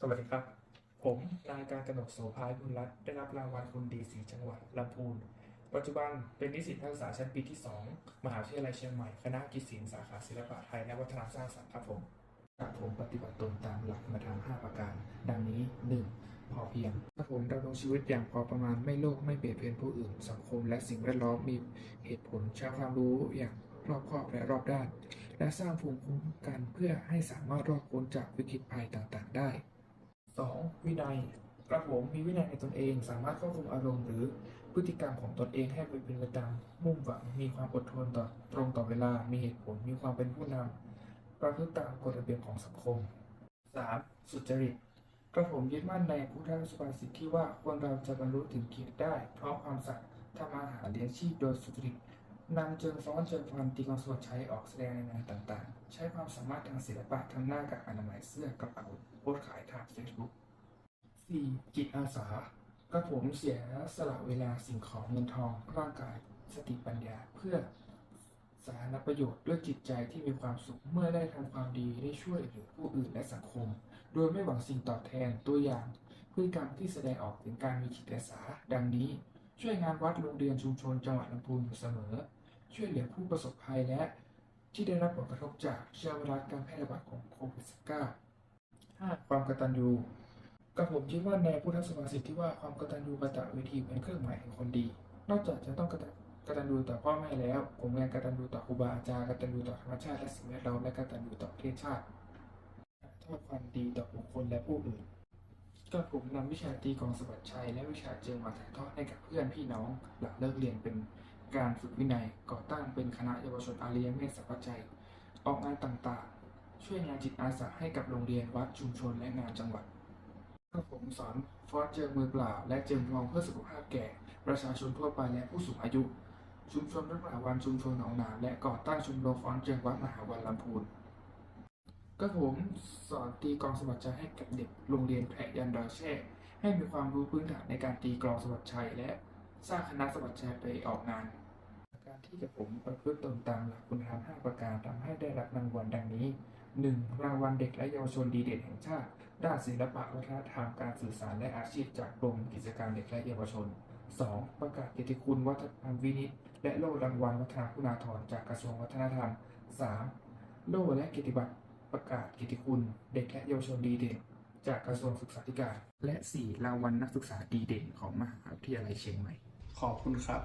สวัสดีครับ ผมนายการกนกโสภาบุญรัตน์ได้รับรางวัลคนดีสีจังหวัดลำพูน ปัจจุบันเป็นนิสิตนักศึกษาชั้นปีที่ 2 มหาวิทยาลัยเชียงใหม่ คณะกิจศิลป์สาขาศิลปะไทยและวัฒนศาสตร์ครับผมครับผมปฏิบัติตนตามหลักมาทำ5ประการ ดังนี้ 1. พอเพียงครับผมดำรงชีวิตอย่างพอประมาณไม่โลภไม่เบียดเบียนผู้อื่น สังคมและสิ่งแวดล้อมมีเหตุผลใช้ความรู้อย่างรอบคอบและรอบด้าน และสร้างภูมิคุ้มกันเพื่อให้สามารถรอดพ้นจากวิกฤตภัยต่างๆ ได้ 2. วินัย กระผมมีวินัยในตนเอง สามารถควบคุมอารมณ์หรือพฤติกรรมของตนเองให้เป็นไปตามมุ่งหวัง มีความอดทนต่อตรงต่อเวลา มีเหตุผล มีความเป็นผู้นำประพฤติตามกฎระเบียบของสังคม 3. สุจริต กระผมยึดมั่นในพุทธสุภาษิตที่ว่าคนเราจะบรรลุถึงเกียรติได้ เพราะความสัตย์ทำมาหาเลี้ยงชีพโดยสุจริตนำเจิงฟ้อนเจิงฟันตีกองสวดใช้ออกแสดงในงานต่างๆ ใช้ความสามารถทางศิลปะทำหน้ากากอนามัยเสื้อกระเป๋า สต์ขายทาง Facebook 4. จิตอาสากระผมเสียสละเวลาสิ่งของเงินทองร่างกายสติปัญญาเพื่อสาธารณประโยชน์ด้วยจิตใจที่มีความสุขเมื่อได้ทำความดีได้ช่วยเหลือผู้อื่นและสังคม โดยไม่หวังสิ่งตอบแทนตัวอย่างพฤติกรรมที่แสดงออกถึงการมีจิตอาสาดังนี้ ช่วยงานวัดโรงเรียนชุมชนจังหวัดลำพูนอยู่เสมอ ช่วยเหลือผู้ประสบภัยและที่ได้รับผลกระทบจากเชื้อไวรัสการแพร่ระบาดของโควิด -19 5. ความกตัญญูกระผมคิดว่าในพุทธสุภาษิตที่ว่าความกตัญญูกตเวทีเป็นเครื่องหมายแห่งคนดี นอกจากจะต้องกตักตัญญูต่อพ่อแม่แล้ว ผมยังกตัญญูต่อครูบาอาจารย์กตัญญูต่อธรรมชาติและสิ่งแวดล้อมและกตัญญูต่อประเทศชาติทอดความดีต่อบุคคลและผู้อื่นก็ผมนำวิชาตีกองสวัสดิ์ชัยและวิชาเจิงมาถ่ายทอดให้กับเพื่อนพี่น้องหลังเลิกเรียนเป็นการฝึกวินัยก่อตั้งเป็นคณะเยาวชนอารียเมษสัพพใจยออกงานต่างๆ ช่วยงานจิตอาสาให้กับโรงเรียนวัดชุมชนและงานจังหวัดก็ผมสอนฟอสเจิงมือเปล่า และเจิงทองเพื่อสุขภาพแก่ ประชาชนทั่วไปและผู้สูงอายุ ชุมชนรักษาวันชุมชนหนองนาและก่อตั้งชมรมฟอนเจิงวัดมหาวันลำพูนก็ผมสอนตีกลองสวัสดิ์ชัยให้กับเด็กโรงเรียนแพรยันดอยแช่ ให้มีความรู้พื้นฐานในการตีกลองสวัสดิ์ชัยและสร้างคณะสวัสดิ์ชัยไปออกงาน การที่กับผมประพฤติตนตามหลักคุณธรรม5ประการทำให้ได้รับรางวัลดังนี้ 1. รางวัลเด็กและเยาวชนดีเด่นแห่งชาติ ด้านศิลปะวัฒนธรรมการสื่อสารและอาชีพจากกรมกิจการเด็กและเยาวชน 2. ประกาศเกียรติคุณวัฒนธรรมวินิตและโล่รางวัลวัฒนคุณาธรจากกระทรวงวัฒนธรรม 3. โล่และเกียรติบัตรประกาศเกียรติคุณ เด็กและเยาวชนดีเด่น จากกระทรวงศึกษาธิการ และ 4. รางวัลนักศึกษาดีเด่นของมหาวิทยาลัยเชียงใหม่ ขอบคุณครับ